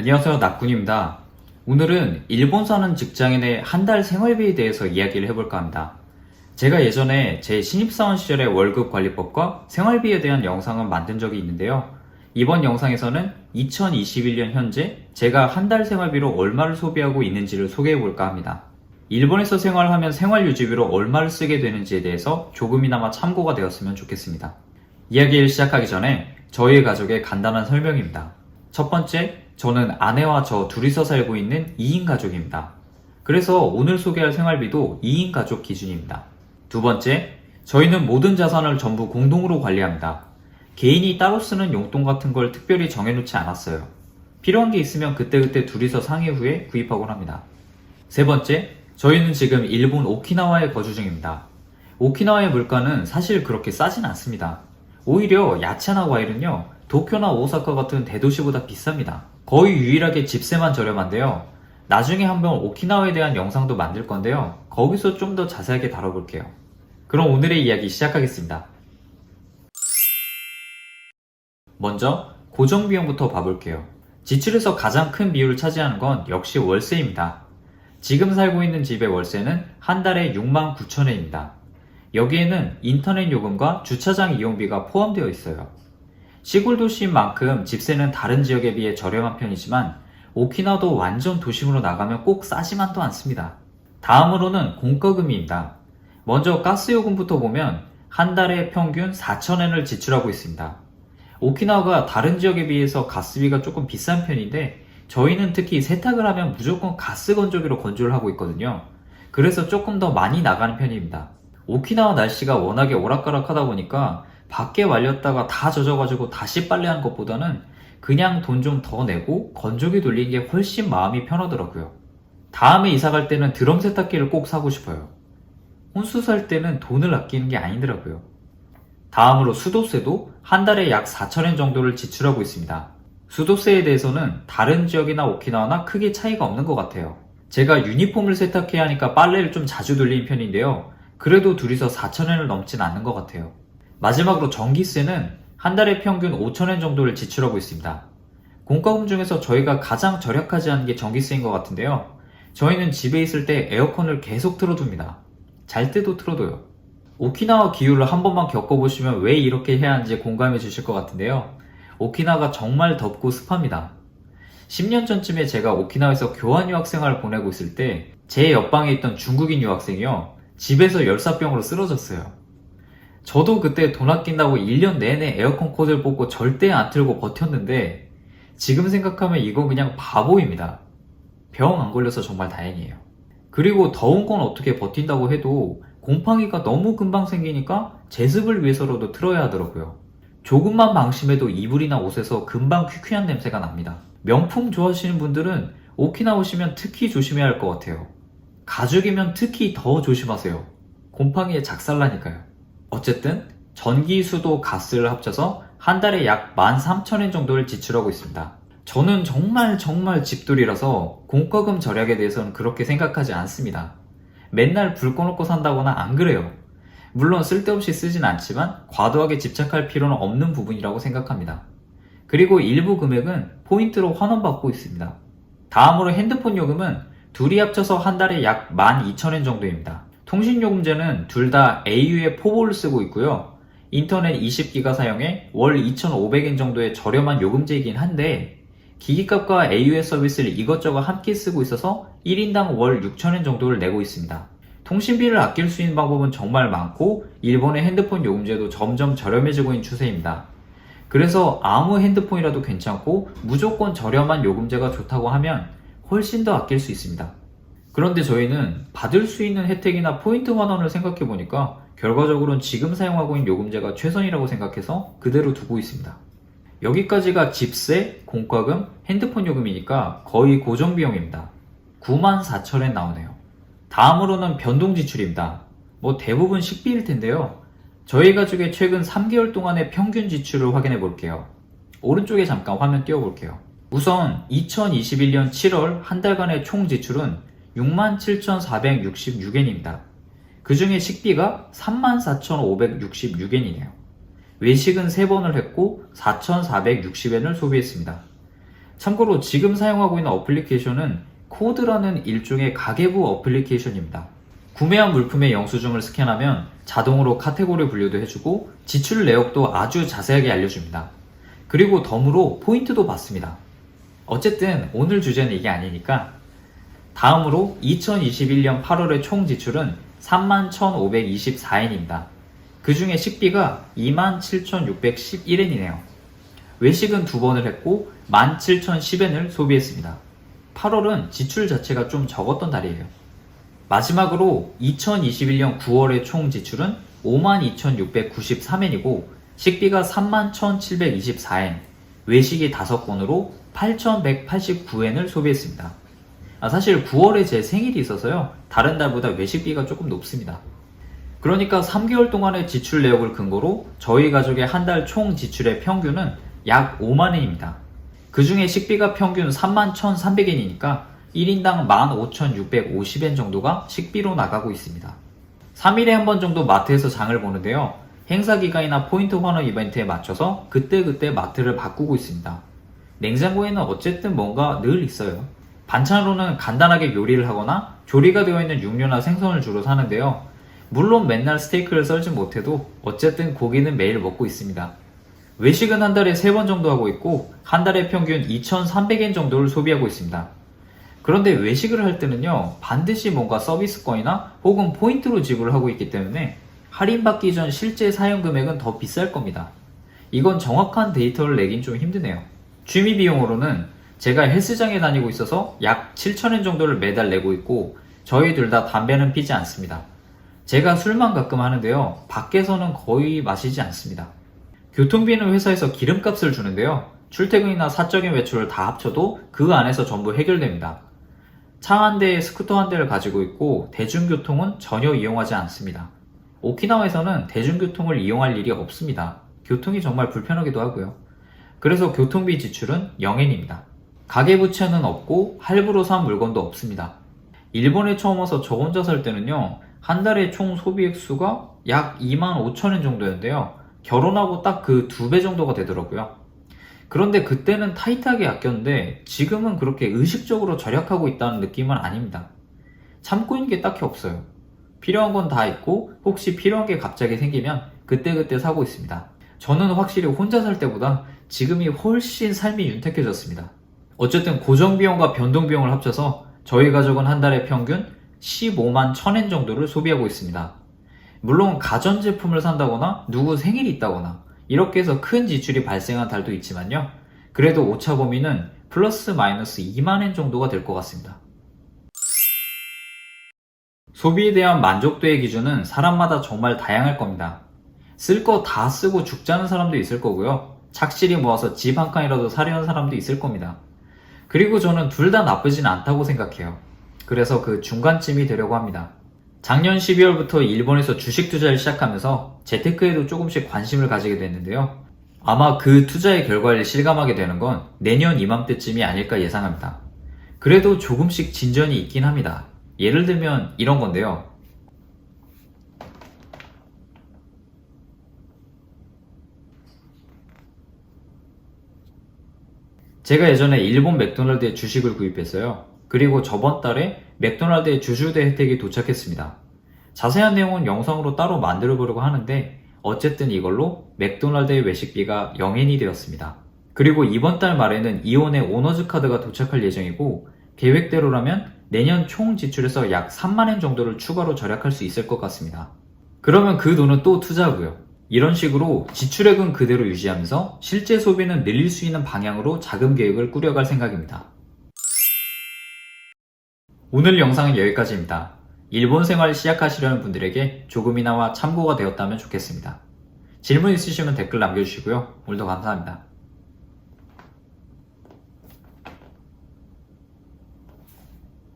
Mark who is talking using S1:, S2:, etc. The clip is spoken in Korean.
S1: 안녕하세요. 낙군입니다. 오늘은 일본 사는 직장인의 한 달 생활비에 대해서 이야기를 해볼까 합니다. 제가 예전에 제 신입사원 시절의 월급 관리법과 생활비에 대한 영상을 만든 적이 있는데요. 이번 영상에서는 2021년 현재 제가 한 달 생활비로 얼마를 소비하고 있는지를 소개해볼까 합니다. 일본에서 생활하면 생활 유지비로 얼마를 쓰게 되는지에 대해서 조금이나마 참고가 되었으면 좋겠습니다. 이야기를 시작하기 전에 저희 가족의 간단한 설명입니다. 첫 번째, 저는 아내와 저 둘이서 살고 있는 2인 가족입니다. 그래서 오늘 소개할 생활비도 2인 가족 기준입니다. 두 번째, 저희는 모든 자산을 전부 공동으로 관리합니다. 개인이 따로 쓰는 용돈 같은 걸 특별히 정해놓지 않았어요. 필요한 게 있으면 그때그때 둘이서 상의 후에 구입하곤 합니다. 세 번째, 저희는 지금 일본 오키나와에 거주 중입니다. 오키나와의 물가는 사실 그렇게 싸진 않습니다. 오히려 야채나 과일은요, 도쿄나 오사카 같은 대도시보다 비쌉니다. 거의 유일하게 집세만 저렴한데요. 나중에 한번 오키나와에 대한 영상도 만들 건데요. 거기서 좀 더 자세하게 다뤄볼게요. 그럼 오늘의 이야기 시작하겠습니다. 먼저 고정비용부터 봐볼게요. 지출에서 가장 큰 비율을 차지하는 건 역시 월세입니다. 지금 살고 있는 집의 월세는 한 달에 6만 9천 원입니다. 여기에는 인터넷 요금과 주차장 이용비가 포함되어 있어요. 시골 도시인 만큼 집세는 다른 지역에 비해 저렴한 편이지만 오키나와도 완전 도심으로 나가면 꼭 싸지만도 않습니다. 다음으로는 공과금입니다. 먼저 가스 요금부터 보면 한 달에 평균 4,000엔을 지출하고 있습니다. 오키나와가 다른 지역에 비해서 가스비가 조금 비싼 편인데 저희는 특히 세탁을 하면 무조건 가스 건조기로 건조를 하고 있거든요. 그래서 조금 더 많이 나가는 편입니다. 오키나와 날씨가 워낙에 오락가락하다 보니까 밖에 말렸다가 다 젖어가지고 다시 빨래하는 것보다는 그냥 돈 좀 더 내고 건조기 돌리는 게 훨씬 마음이 편하더라고요. 다음에 이사 갈 때는 드럼 세탁기를 꼭 사고 싶어요. 혼수 살 때는 돈을 아끼는 게 아니더라고요. 다음으로 수도세도 한 달에 약 4천엔 정도를 지출하고 있습니다. 수도세에 대해서는 다른 지역이나 오키나와나 크게 차이가 없는 것 같아요. 제가 유니폼을 세탁해야 하니까 빨래를 좀 자주 돌리는 편인데요. 그래도 둘이서 4천엔을 넘진 않는 것 같아요. 마지막으로 전기세는 한 달에 평균 5천엔 정도를 지출하고 있습니다. 공과금 중에서 저희가 가장 절약하지 않은 게 전기세인 것 같은데요. 저희는 집에 있을 때 에어컨을 계속 틀어둡니다. 잘 때도 틀어둬요. 오키나와 기후를 한 번만 겪어보시면 왜 이렇게 해야 하는지 공감해 주실 것 같은데요. 오키나와가 정말 덥고 습합니다. 10년 전쯤에 제가 오키나와에서 교환 유학 생활을 보내고 있을 때 제 옆방에 있던 중국인 유학생이요. 집에서 열사병으로 쓰러졌어요. 저도 그때 돈 아낀다고 1년 내내 에어컨 코드를 뽑고 절대 안 틀고 버텼는데 지금 생각하면 이거 그냥 바보입니다. 병 안 걸려서 정말 다행이에요. 그리고 더운 건 어떻게 버틴다고 해도 곰팡이가 너무 금방 생기니까 제습을 위해서라도 틀어야 하더라고요. 조금만 방심해도 이불이나 옷에서 금방 퀴퀴한 냄새가 납니다. 명품 좋아하시는 분들은 오키나 오시면 특히 조심해야 할 것 같아요. 가죽이면 특히 더 조심하세요. 곰팡이에 작살나니까요. 어쨌든 전기, 수도, 가스를 합쳐서 한 달에 약 13,000엔 정도를 지출하고 있습니다. 저는 정말 정말 집돌이라서 공과금 절약에 대해서는 그렇게 생각하지 않습니다. 맨날 불 꺼놓고 산다거나 안 그래요. 물론 쓸데없이 쓰진 않지만 과도하게 집착할 필요는 없는 부분이라고 생각합니다. 그리고 일부 금액은 포인트로 환원받고 있습니다. 다음으로 핸드폰 요금은 둘이 합쳐서 한 달에 약 12,000엔 정도입니다. 통신요금제는 둘 다 AU의 포보를 쓰고 있고요. 인터넷 20기가 사용에 월 2,500엔 정도의 저렴한 요금제이긴 한데 기기값과 AU의 서비스를 이것저것 함께 쓰고 있어서 1인당 월 6,000엔 정도를 내고 있습니다. 통신비를 아낄 수 있는 방법은 정말 많고 일본의 핸드폰 요금제도 점점 저렴해지고 있는 추세입니다. 그래서 아무 핸드폰이라도 괜찮고 무조건 저렴한 요금제가 좋다고 하면 훨씬 더 아낄 수 있습니다. 그런데 저희는 받을 수 있는 혜택이나 포인트 환원을 생각해 보니까 결과적으로는 지금 사용하고 있는 요금제가 최선이라고 생각해서 그대로 두고 있습니다. 여기까지가 집세, 공과금, 핸드폰 요금이니까 거의 고정 비용입니다. 94,000엔 나오네요. 다음으로는 변동 지출입니다. 뭐 대부분 식비일 텐데요. 저희 가족의 최근 3개월 동안의 평균 지출을 확인해 볼게요. 오른쪽에 잠깐 화면 띄워 볼게요. 우선 2021년 7월 한 달간의 총 지출은 67,466엔입니다. 그 중에 식비가 34,566엔이네요. 외식은 3번을 했고 4,460엔을 소비했습니다. 참고로 지금 사용하고 있는 어플리케이션은 코드라는 일종의 가계부 어플리케이션입니다. 구매한 물품의 영수증을 스캔하면 자동으로 카테고리 분류도 해주고 지출 내역도 아주 자세하게 알려줍니다. 그리고 덤으로 포인트도 받습니다. 어쨌든 오늘 주제는 이게 아니니까 다음으로 2021년 8월의 총 지출은 31,524엔입니다. 그 중에 식비가 27,611엔이네요. 외식은 두 번을 했고 17,010엔을 소비했습니다. 8월은 지출 자체가 좀 적었던 달이에요. 마지막으로 2021년 9월의 총 지출은 52,693엔이고 식비가 31,724엔, 외식이 5건으로 8,189엔을 소비했습니다. 아, 사실 9월에 제 생일이 있어서요. 다른 달보다 외식비가 조금 높습니다. 그러니까 3개월 동안의 지출 내역을 근거로 저희 가족의 한 달 총 지출의 평균은 약 5만엔입니다. 그 중에 식비가 평균 31,300엔이니까 1인당 15,650엔 정도가 식비로 나가고 있습니다. 3일에 한 번 정도 마트에서 장을 보는데요. 행사 기간이나 포인트 환호 이벤트에 맞춰서 그때그때 마트를 바꾸고 있습니다. 냉장고에는 어쨌든 뭔가 늘 있어요. 반찬으로는 간단하게 요리를 하거나 조리가 되어 있는 육류나 생선을 주로 사는데요. 물론 맨날 스테이크를 썰지 못해도 어쨌든 고기는 매일 먹고 있습니다. 외식은 한 달에 3번 정도 하고 있고 한 달에 평균 2,300엔 정도를 소비하고 있습니다. 그런데 외식을 할 때는요 반드시 뭔가 서비스권이나 혹은 포인트로 지불을 하고 있기 때문에 할인받기 전 실제 사용 금액은 더 비쌀 겁니다. 이건 정확한 데이터를 내긴 좀 힘드네요. 취미 비용으로는 제가 헬스장에 다니고 있어서 약 7,000엔 정도를 매달 내고 있고 저희 둘 다 담배는 피지 않습니다. 제가 술만 가끔 하는데요. 밖에서는 거의 마시지 않습니다. 교통비는 회사에서 기름값을 주는데요. 출퇴근이나 사적인 외출을 다 합쳐도 그 안에서 전부 해결됩니다. 차 한 대에 스쿠터 한 대를 가지고 있고 대중교통은 전혀 이용하지 않습니다. 오키나와에서는 대중교통을 이용할 일이 없습니다. 교통이 정말 불편하기도 하고요. 그래서 교통비 지출은 0엔입니다. 가계부채는 없고 할부로 산 물건도 없습니다. 일본에 처음 와서 저 혼자 살 때는요, 한 달에 총 소비 액수가 약 2만 5천엔 정도였는데요. 결혼하고 딱 그 두 배 정도가 되더라고요. 그런데 그때는 타이트하게 아꼈는데 지금은 그렇게 의식적으로 절약하고 있다는 느낌은 아닙니다. 참고 있는 게 딱히 없어요. 필요한 건 다 있고 혹시 필요한 게 갑자기 생기면 그때그때 사고 있습니다. 저는 확실히 혼자 살 때보다 지금이 훨씬 삶이 윤택해졌습니다. 어쨌든 고정비용과 변동비용을 합쳐서 저희 가족은 한 달에 평균 15만 1000엔 정도를 소비하고 있습니다. 물론 가전제품을 산다거나 누구 생일이 있다거나 이렇게 해서 큰 지출이 발생한 달도 있지만요. 그래도 오차 범위는 플러스 마이너스 2만엔 정도가 될 것 같습니다. 소비에 대한 만족도의 기준은 사람마다 정말 다양할 겁니다. 쓸 거 다 쓰고 죽자는 사람도 있을 거고요. 착실히 모아서 집 한 칸이라도 사려는 사람도 있을 겁니다. 그리고 저는 둘 다 나쁘진 않다고 생각해요. 그래서 그 중간쯤이 되려고 합니다. 작년 12월부터 일본에서 주식 투자를 시작하면서 재테크에도 조금씩 관심을 가지게 됐는데요. 아마 그 투자의 결과를 실감하게 되는 건 내년 이맘때쯤이 아닐까 예상합니다. 그래도 조금씩 진전이 있긴 합니다. 예를 들면 이런 건데요. 제가 예전에 일본 맥도날드의 주식을 구입했어요. 그리고 저번 달에 맥도날드의 주주대 혜택이 도착했습니다. 자세한 내용은 영상으로 따로 만들어 보려고 하는데 어쨌든 이걸로 맥도날드의 외식비가 0엔이 되었습니다. 그리고 이번 달 말에는 이온의 오너즈 카드가 도착할 예정이고 계획대로라면 내년 총 지출에서 약 3만엔 정도를 추가로 절약할 수 있을 것 같습니다. 그러면 그 돈은 또 투자하고요. 이런 식으로 지출액은 그대로 유지하면서 실제 소비는 늘릴 수 있는 방향으로 자금 계획을 꾸려갈 생각입니다. 오늘 영상은 여기까지입니다. 일본 생활 시작하시려는 분들에게 조금이나마 참고가 되었다면 좋겠습니다. 질문 있으시면 댓글 남겨주시고요. 오늘도 감사합니다.